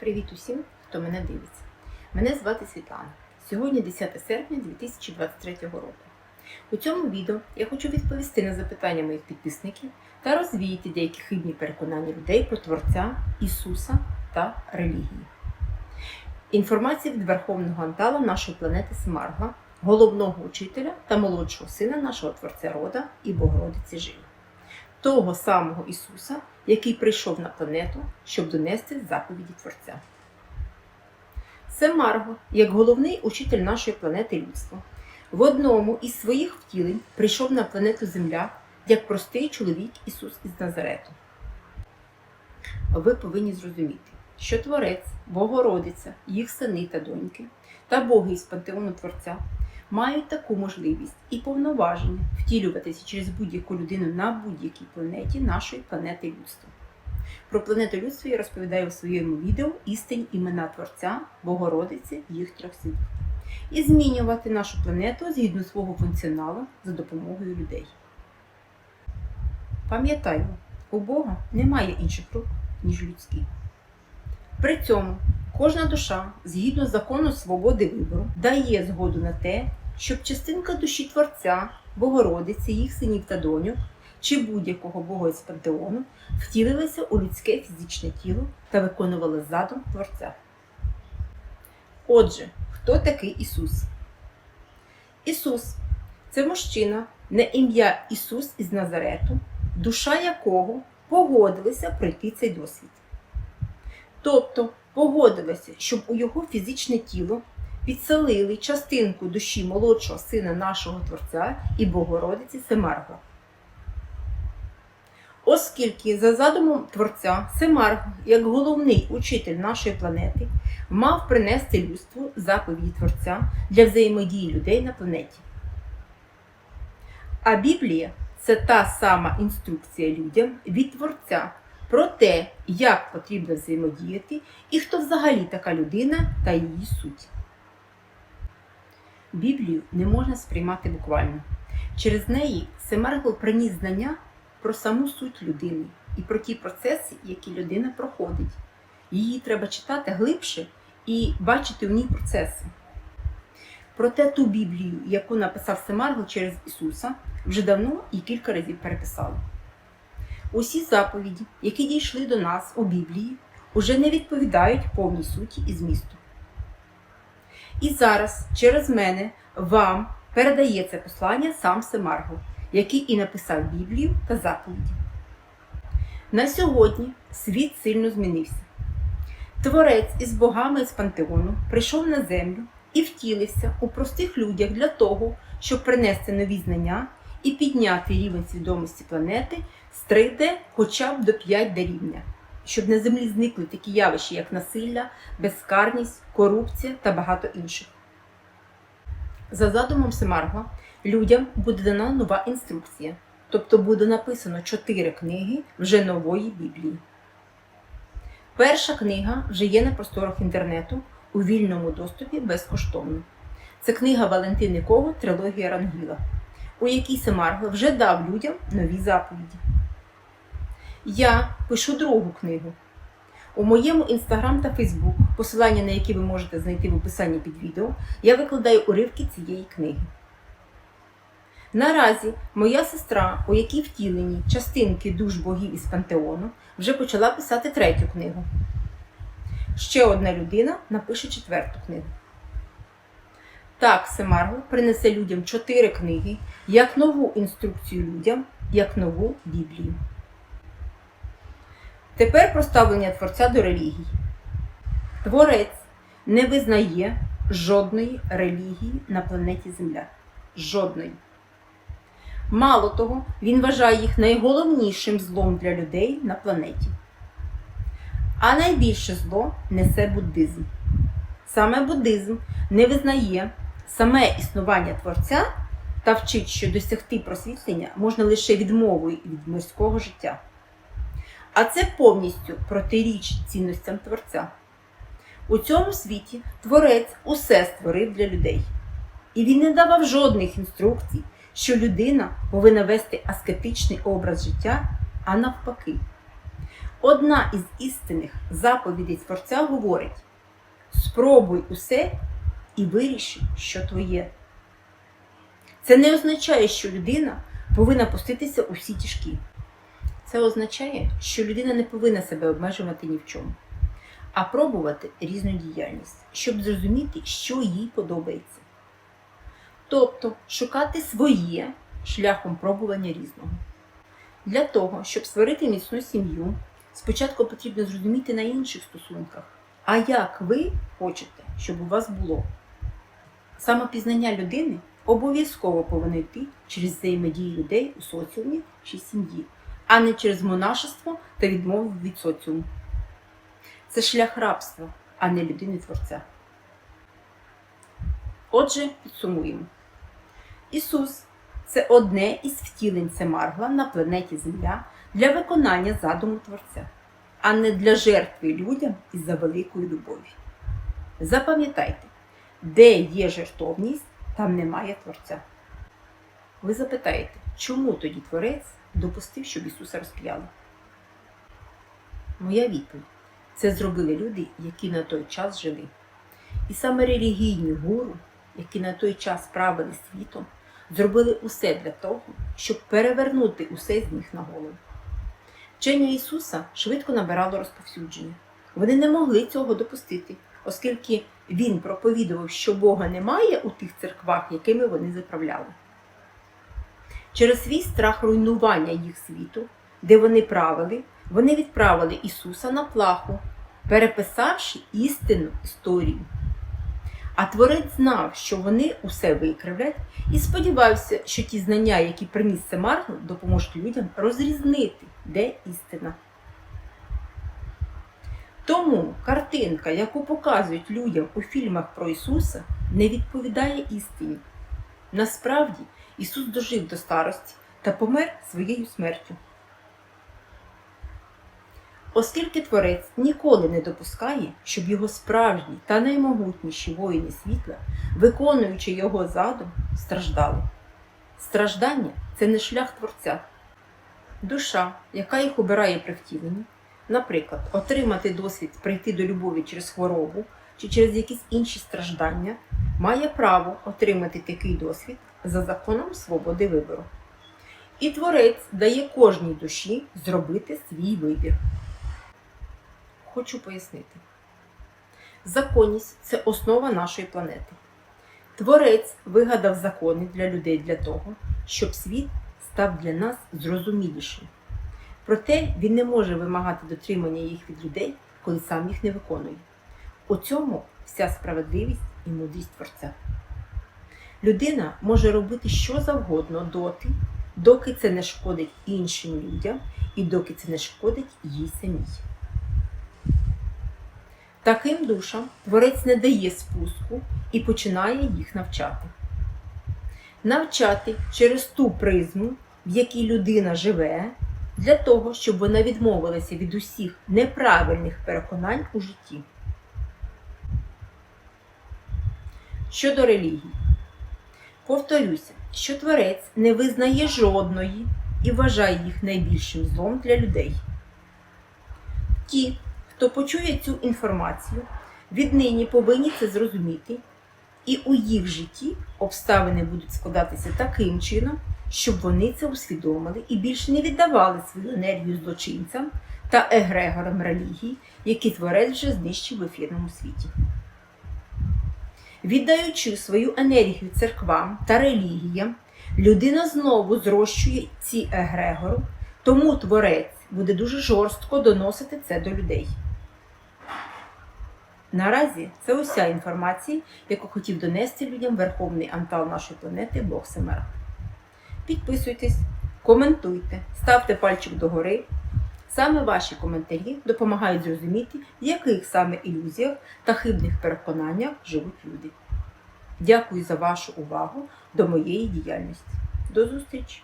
Привіт усім, хто мене дивиться. Мене звати Світлана. Сьогодні 10 серпня 2023 року. У цьому відео я хочу відповісти на запитання моїх підписників та розвіяти деякі хибні переконання людей про Творця Ісуса та релігії. Інформація від Верховного Антала нашої планети Смаргла, головного учителя та молодшого сина нашого Творця Рода і Богородиці Живі. Того самого Ісуса, який прийшов на планету, щоб донести заповіді Творця. Семарго, як головний учитель нашої планети людства, в одному із своїх втілень прийшов на планету Земля як простий чоловік Ісус із Назарету. Ви повинні зрозуміти, що Творець, Богородиця, їх сини та доньки та боги із пантеону Творця мають таку можливість і повноваження втілюватися через будь-яку людину на будь-якій планеті нашої планети людства. Про планету людства я розповідаю у своєму відео істинні імена Творця, Богородиці, їх трьох синів. І змінювати нашу планету згідно свого функціоналу за допомогою людей. Пам'ятаймо, у Бога немає інших рук, ніж людські. При цьому кожна душа, згідно закону свободи вибору, дає згоду на те, щоб частинка душі Творця, Богородиці, їх синів та доньок чи будь-якого бога із пантеону втілилася у людське фізичне тіло та виконувала задум Творця. Отже, хто такий Ісус? Ісус це мужчина, на ім'я Ісус із Назарету, душа якого погодилася пройти цей досвід. Тобто погодилася, щоб у його фізичне тіло підселили частинку душі молодшого сина нашого Творця і Богородиці Семарго. Оскільки за задумом Творця Семарго, як головний учитель нашої планети, мав принести людству заповіді Творця для взаємодії людей на планеті. А Біблія це та сама інструкція людям від Творця про те, як потрібно взаємодіяти і хто взагалі така людина та її суть. Біблію не можна сприймати буквально. Через неї Семарго приніс знання про саму суть людини і про ті процеси, які людина проходить. Її треба читати глибше і бачити в ній процеси. Проте ту Біблію, яку написав Семарго через Ісуса, вже давно і кілька разів переписали. Усі заповіді, які дійшли до нас у Біблії, уже не відповідають повній суті і змісту. І зараз через мене вам передає це послання сам Семарго, який і написав Біблію та заповіді. На сьогодні світ сильно змінився. Творець із богами з пантеону прийшов на землю і втілився у простих людях для того, щоб принести нові знання і підняти рівень свідомості планети з 3D хоча б до 5D рівня, щоб на землі зникли такі явища, як насилля, безкарність, корупція та багато інших. За задумом Семарго, людям буде дана нова інструкція, тобто буде написано чотири книги вже нової Біблії. Перша книга вже є на просторах інтернету у вільному доступі безкоштовно. Це книга Валентини Кого Трилогія Рангіла, у якій Семарго вже дав людям нові заповіді. Я пишу другу книгу. У моєму інстаграм та Фейсбук, посилання на які ви можете знайти в описанні під відео, я викладаю уривки цієї книги. Наразі моя сестра, у якій втілені частинки душ богів із пантеону, вже почала писати третю книгу. Ще одна людина напише четверту книгу. Так, Семарго принесе людям чотири книги як нову інструкцію людям, як нову Біблію. Тепер про ставлення Творця до релігій. Творець не визнає жодної релігії на планеті Земля. Жодної. Мало того, він вважає їх найголовнішим злом для людей на планеті. А найбільше зло несе буддизм. Саме буддизм не визнає саме існування Творця та вчить, що досягти просвітлення можна лише відмовою від мирського життя. А це повністю протирічить цінностям Творця. У цьому світі Творець усе створив для людей. І він не давав жодних інструкцій, що людина повинна вести аскетичний образ життя, а навпаки. Одна із істинних заповідей Творця говорить: спробуй усе і виріши, що твоє. Це не означає, що людина повинна пуститися у всі тяжкі. Це означає, що людина не повинна себе обмежувати ні в чому, а пробувати різну діяльність, щоб зрозуміти, що їй подобається. Тобто шукати своє шляхом пробування різного. Для того, щоб створити міцну сім'ю, спочатку потрібно зрозуміти на інших стосунках, а як ви хочете, щоб у вас було. Самопізнання людини обов'язково повинно йти через взаємодію людей у соціумі чи сім'ї, а не через монашество та відмову від соціуму. Це шлях рабства, а не людини творця. Отже, підсумуємо. Ісус це одне із втілень Семаргла на планеті Земля для виконання задуму Творця, а не для жертви людям із-за великої любові. Запам'ятайте, де є жертовність, там немає Творця. Ви запитаєте, чому тоді Творець допустив, щоб Ісуса розп'яли? Моя відповідь це зробили люди, які на той час жили. І саме релігійні гуру, які на той час правили світом, зробили усе для того, щоб перевернути усе з ніг на голову. Вчення Ісуса швидко набирало розповсюдження. Вони не могли цього допустити, оскільки Він проповідував, що Бога немає у тих церквах, якими вони заправляли. Через свій страх руйнування їх світу, де вони правили, вони відправили Ісуса на плаху, переписавши істинну історію. А творець знав, що вони усе викривлять, і сподівався, що ті знання, які приніс Семаргл, допоможуть людям розрізнити, де істина. Тому картинка, яку показують людям у фільмах про Ісуса, не відповідає істині. Насправді, Ісус дожив до старості та помер своєю смертю. Оскільки Творець ніколи не допускає, щоб його справжні та наймогутніші воїни світла, виконуючи його задум, страждали. Страждання це не шлях Творця. Душа, яка їх обирає при втіленні, наприклад, отримати досвід прийти до любові через хворобу чи через якісь інші страждання, має право отримати такий досвід за законом свободи вибору. І Творець дає кожній душі зробити свій вибір. Хочу пояснити. Законність це основа нашої планети. Творець вигадав закони для людей для того, щоб світ став для нас зрозумілішим. Проте він не може вимагати дотримання їх від людей, коли сам їх не виконує. У цьому вся справедливість і мудрість Творця. Людина може робити що завгодно доти, доки це не шкодить іншим людям і доки це не шкодить їй самій. Таким душам творець не дає спуску і починає їх навчати. Навчати через ту призму, в якій людина живе, для того, щоб вона відмовилася від усіх неправильних переконань у житті. Щодо релігії, повторюся, що творець не визнає жодної і вважає їх найбільшим злом для людей. Ті, хто почує цю інформацію, віднині повинні це зрозуміти, і у їх житті обставини будуть складатися таким чином, щоб вони це усвідомили і більше не віддавали свою енергію злочинцям та егрегорам релігії, які творець вже знищив в ефірному світі. Віддаючи свою енергію церквам та релігіям, людина знову зрощує ці егрегори, тому творець буде дуже жорстко доносити це до людей. Наразі це уся інформація, яку хотів донести людям Верховний Антал нашої планети Бог Семер. Підписуйтесь, коментуйте, ставте пальчик догори. Саме ваші коментарі допомагають зрозуміти, в яких саме ілюзіях та хибних переконаннях живуть люди. Дякую за вашу увагу до моєї діяльності. До зустрічі!